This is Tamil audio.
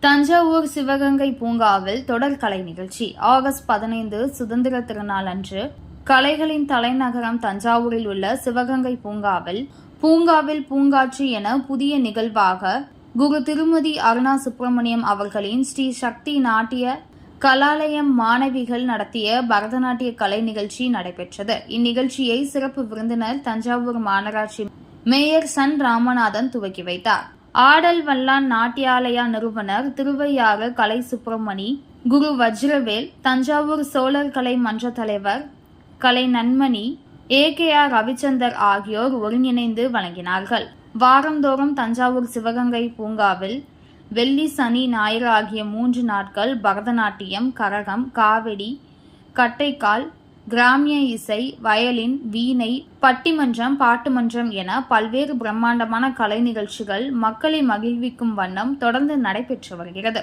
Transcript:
தஞ்சாவூர் சிவகங்கை பூங்காவில் தொடர் கலை நிகழ்ச்சி. ஆகஸ்ட் பதினைந்து சுதந்திர திருநாள் அன்று கலைகளின் தலைநகரம் தஞ்சாவூரில் உள்ள சிவகங்கை பூங்காவில் பூங்காவில் பூங்காட்சி என புதிய நிகழ்வாக குரு திருமதி அருணா சுப்பிரமணியம் அவர்களின் ஸ்ரீ சக்தி நாட்டிய கலாலயம் மாணவிகள் நடத்திய பரதநாட்டிய கலை நிகழ்ச்சி நடைபெற்றது. இந்நிகழ்ச்சியை சிறப்பு விருந்தினர் தஞ்சாவூர் மாநகராட்சி மேயர் சன் ராமநாதன் துவக்கி வைத்தார். ஆடல் வல்லான் நாட்டியாலயா நிறுவனர் திருவையாறு கலை சுப்பிரமணி குரு வஜ்ரவேல் தஞ்சாவூர் சோழர் கலை மன்ற தலைவர் கலை Nanmani A K R Ravichandar ஆகியோர் ஒருங்கிணைந்து வழங்கினார்கள். வாரந்தோறும் தஞ்சாவூர் சிவகங்கை பூங்காவில் வெள்ளி சனி ஞாயிறு ஆகிய மூன்று நாட்கள் பரதநாட்டியம் கரகம் காவடி கட்டைக்கால் கிராமிய இசை வயலின் வீணை பட்டிமன்றம் பாட்டுமன்றம் என பல்வேறு பிரம்மாண்டமான கலை நிகழ்ச்சிகள் மக்களை மகிழ்விக்கும் வண்ணம் தொடர்ந்து நடைபெற்று வருகிறது.